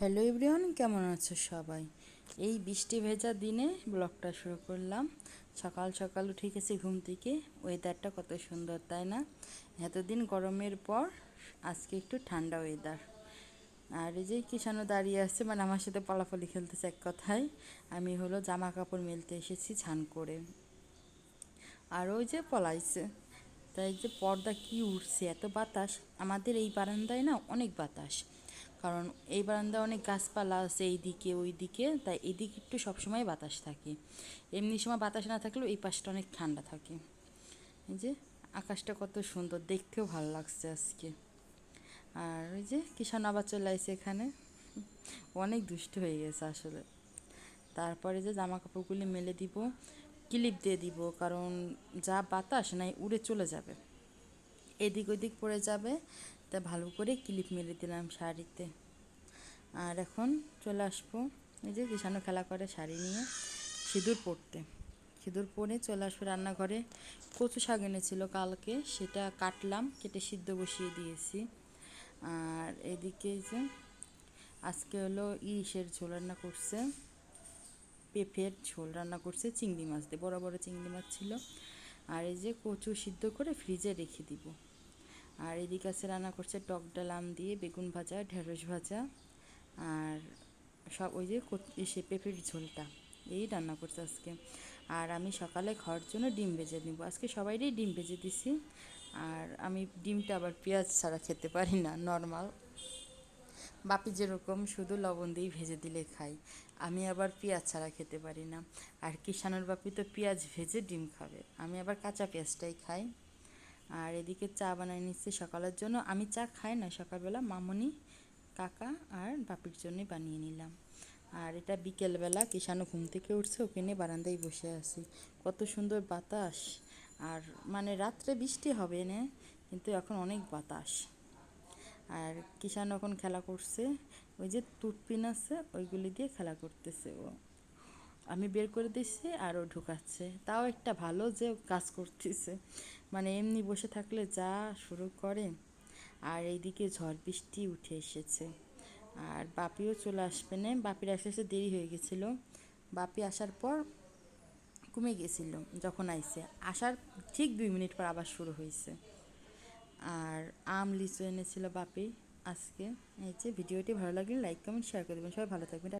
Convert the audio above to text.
Hello everyone কেমন আছো সবাই? এই বৃষ্টি ভেজা দিনে ব্লগটা শুরু করলাম। সকাল সকাল উঠে গেছি ঘুম থেকে। ওয়েদারটা কত সুন্দর, তাই না? এতদিন গরমের পর আজকে একটু ঠান্ডা ওয়েদার আর এই যে কিষানো দাঁড়িয়ে আছে মানে আমার সাথে পলাফলি খেলতেছে এক কথায়। আমি হলো জামা কাপড় মেলতে এসেছি ছান করে। আর ওই যে পলাইছে। তাই যে পর্দা কি উঠছে এত বাতাস। আমাদের এই বারান্দায় না অনেক বাতাস। কারণ এই বারান্দায় অনেক গাছপালা আছে এইদিকে ওই দিকে তাই এদিকে একটু সবসময় বাতাস থাকে। এমনি সময় বাতাস না থাকলেও এই পাশটা অনেক ঠান্ডা থাকে। এই যে, আকাশটা কত সুন্দর, দেখতেও ভালো লাগছে আজকে। আর ওই যে কিষান আবার চলে আসছে এখানে। অনেক দুষ্ট হয়ে গেছে আসলে। তারপরে যে জামা কাপড়গুলি মেলে দিব, ক্লিপ দিয়ে দিব, কারণ যা বাতাস নাই, উড়ে চলে যাবে। এদিক ওদিক পড়ে যাবে তা ভালো করে ক্লিপ মেরে দিলাম শাড়িতে আর এখন চলে আসব এই যে কিষানো খেলা করে শাড়ি নিয়ে সিঁদুর পরতে। সিঁদুর পরে চলে আসব রান্নাঘরে। কচু শাক এনেছিল কালকে, সেটা কাটলাম, কেটে সিদ্ধ বসিয়ে দিয়েছি। আর এদিকে যে আজকে হলো ইসের ঝোল রান্না করছে, পেঁপের ঝোল রান্না করছে, চিংড়ি মাছ দিয়ে, বড় বড় চিংড়ি মাছ ছিল। আর এই যে কচু সিদ্ধ করে ফ্রিজে রেখে দিব। আর এদিকে আছে রান্না করছে টক ডাল, আম দিয়ে বেগুন ভাজা, ঢেঁড়স ভাজা আর সব ওই যে সে পেঁপের ঝোলটা, এই রান্না করছে আজকে। আর আমি সকালে খাওয়ার জন্য ডিম ভেজে নিব। আজকে সবাইরই ডিম ভেজে দিছি। আর আমি ডিমটা আবার পেঁয়াজ ছাড়া খেতে পারি না, নর্মাল। বাপি যেরকম শুধু লবণ দিয়ে ভেজে দিলে খাই, আমি আবার পেঁয়াজ ছাড়া খেতে পারি না। আর কিষানুর বাপি তো পেঁয়াজ ভেজে ডিম খাবে, আমি আবার কাঁচা পেঁয়াজটাই খাই। আর এদিকে চা বানাই নিচ্ছি সকালের জন্য। আমি চা খাই না, সকালবেলা মামনি, কাকা আর বাপির জন্যই বানিয়ে নিলাম। আর এটা বিকেলবেলা কিষানো ঘুম থেকে উঠছে, ওকে নিয়ে বারান্দায় বসে আছি। কত সুন্দর বাতাস। আর মানে রাত্রে বৃষ্টি হবে না, কিন্তু এখন অনেক বাতাস। আর কিষান এখন খেলা করছে, ওই যে তুটপিন আছে, ওইগুলি দিয়ে খেলা করতেছে ও। আমি বের করে দিচ্ছি আরও ঢুকাচ্ছে। তাও একটা ভালো যে কাজ করতেছে। মানে এমনি বসে থাকলে যা শুরু করে। আর এইদিকে ঝড় বৃষ্টি উঠে এসেছে। আর বাপিও চলে আসবে না। বাপির আসতে আসতে দেরি হয়ে গেছিল। বাপি আসার পর কমে গেছিল যখন আইসে আসার ঠিক দুই মিনিট পর আবার শুরু হয়েছে আর আম, লিচু এনেছিল বাপি আজকে। এই যে ভিডিওটি ভালো লাগলে লাইক, কমেন্ট শেয়ার করে দেবেন। সবাই ভালো থাকবেন।